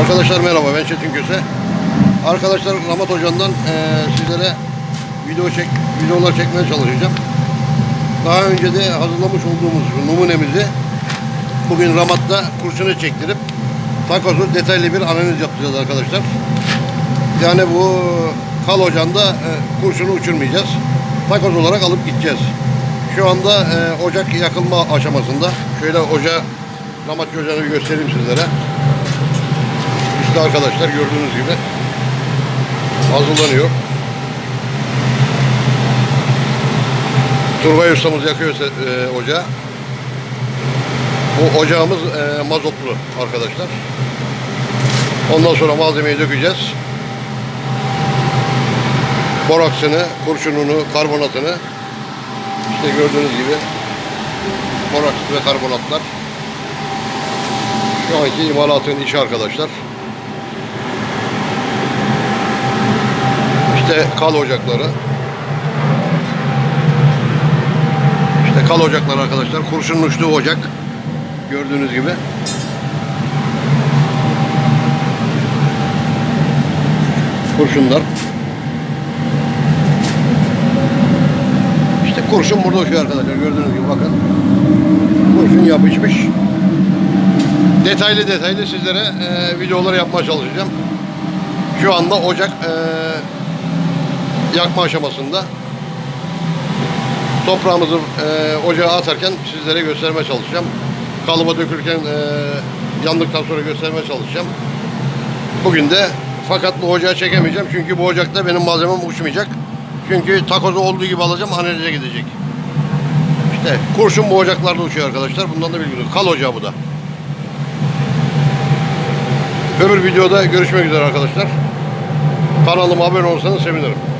Arkadaşlar merhaba ben Çetin Köse. Arkadaşlar Ramat Hoca'ndan eee, sizlere video çek videolar çekmeye çalışacağım. Daha önce de hazırlamış olduğumuz numunemizi bugün Ramat'ta kurşunu çektirip takozu detaylı bir analiz yapacağız arkadaşlar. Yani bu kal ocağında e, kurşunu uçurmayacağız. Takoz olarak alıp gideceğiz. Şu anda e, ocak yakılma aşamasında. Şöyle ocağı Ramat ocağını göstereyim sizlere. İşte arkadaşlar gördüğünüz gibi hazırlanıyor. Turgay ustamız yakıyor e, ocağı. Bu ocağımız e, mazotlu arkadaşlar. Ondan sonra malzemeyi dökeceğiz. Boraksını, kurşununu, karbonatını işte gördüğünüz gibi boraks ve karbonatlar şu anki imalatın işi arkadaşlar. İşte kal ocakları. İşte kal ocakları arkadaşlar. Kurşunun uçtuğu ocak. Gördüğünüz gibi. Kurşunlar. İşte kurşun burada uçuyor arkadaşlar. Gördüğünüz gibi bakın. Kurşun yapışmış. Detaylı detaylı sizlere e, videolar yapmaya çalışacağım. Şu anda ocak e, yakma aşamasında. Toprağımızı e, ocağa atarken sizlere göstermeye çalışacağım. Kalıba dökülürken e, yandıktan sonra göstermeye çalışacağım. Bugün de fakat bu ocağı çekemeyeceğim çünkü bu ocakta benim malzemem uçmayacak. Çünkü takozu olduğu gibi alacağım analize gidecek. İşte kurşun bu ocaklarda uçuyor arkadaşlar. Bundan da bilginiz. Kal ocağı bu da. Öbür videoda görüşmek üzere arkadaşlar. Kanalıma abone olursanız sevinirim.